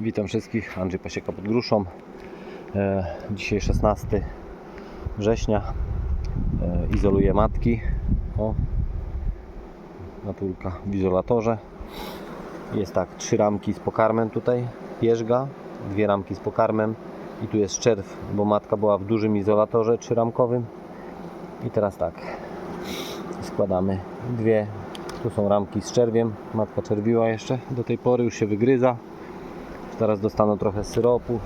Witam wszystkich, Andrzej Pasieka pod Gruszą. E, dzisiaj 16 września. E, izoluję matki. O, natulka w izolatorze. Jest tak, trzy ramki z pokarmem tutaj, pierzga, dwie ramki z pokarmem i tu jest czerw, bo matka była w dużym izolatorze trzyramkowym. I teraz tak, składamy dwie, tu są ramki z czerwiem, matka czerwiła jeszcze do tej pory, już się wygryza. Teraz dostaną trochę syropu.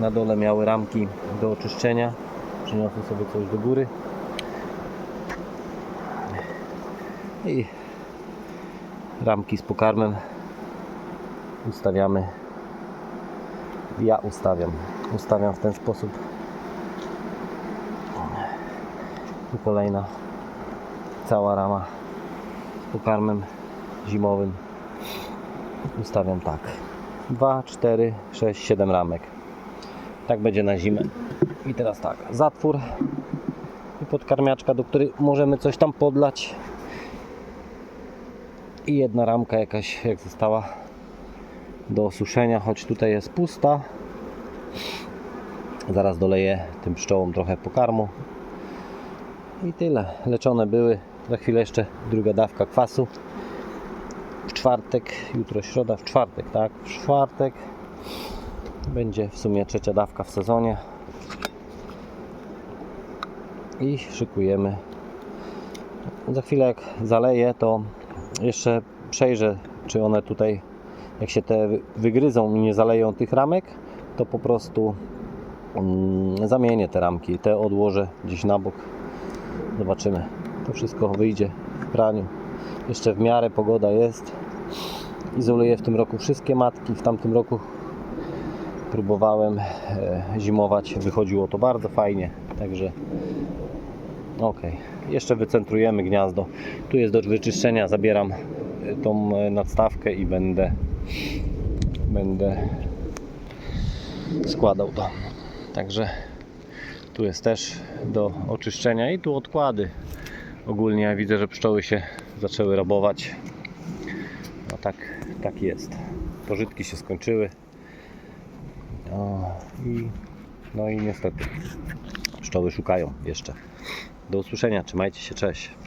Na dole miały ramki do oczyszczenia. Przyniosę sobie coś do góry. I ramki z pokarmem ustawiamy. Ja ustawiam. Ustawiam w ten sposób. Tu kolejna cała rama z pokarmem zimowym. Ustawiam tak. 2, 4, 6, 7 ramek. Tak będzie na zimę. I teraz tak, zatwór i podkarmiaczka, do której możemy coś tam podlać. I jedna ramka jakaś, jak została do osuszenia, choć tutaj jest pusta. Zaraz doleję tym pszczołom trochę pokarmu. I tyle. Leczone były. Za chwilę jeszcze druga dawka kwasu w czwartek, jutro środa, w czwartek, tak? W czwartek będzie w sumie trzecia dawka w sezonie. I szykujemy. Za chwilę jak zaleję, to jeszcze przejrzę, czy one tutaj, jak się te wygryzą i nie zaleją tych ramek, to po prostu mm, zamienię te ramki. Te odłożę gdzieś na bok. Zobaczymy. To wszystko wyjdzie w praniu. Jeszcze w miarę pogoda jest. Izoluję w tym roku wszystkie matki. W tamtym roku próbowałem e, zimować. Wychodziło to bardzo fajnie. Także ok. Jeszcze wycentrujemy gniazdo. Tu jest do wyczyszczenia. Zabieram e, tą e, nadstawkę i będę będę składał to. Także tu jest też do oczyszczenia i tu odkłady. Ogólnie widzę, że pszczoły się zaczęły robować. No tak, tak jest. Pożytki się skończyły. No i, no i niestety pszczoły szukają jeszcze. Do usłyszenia, trzymajcie się, cześć.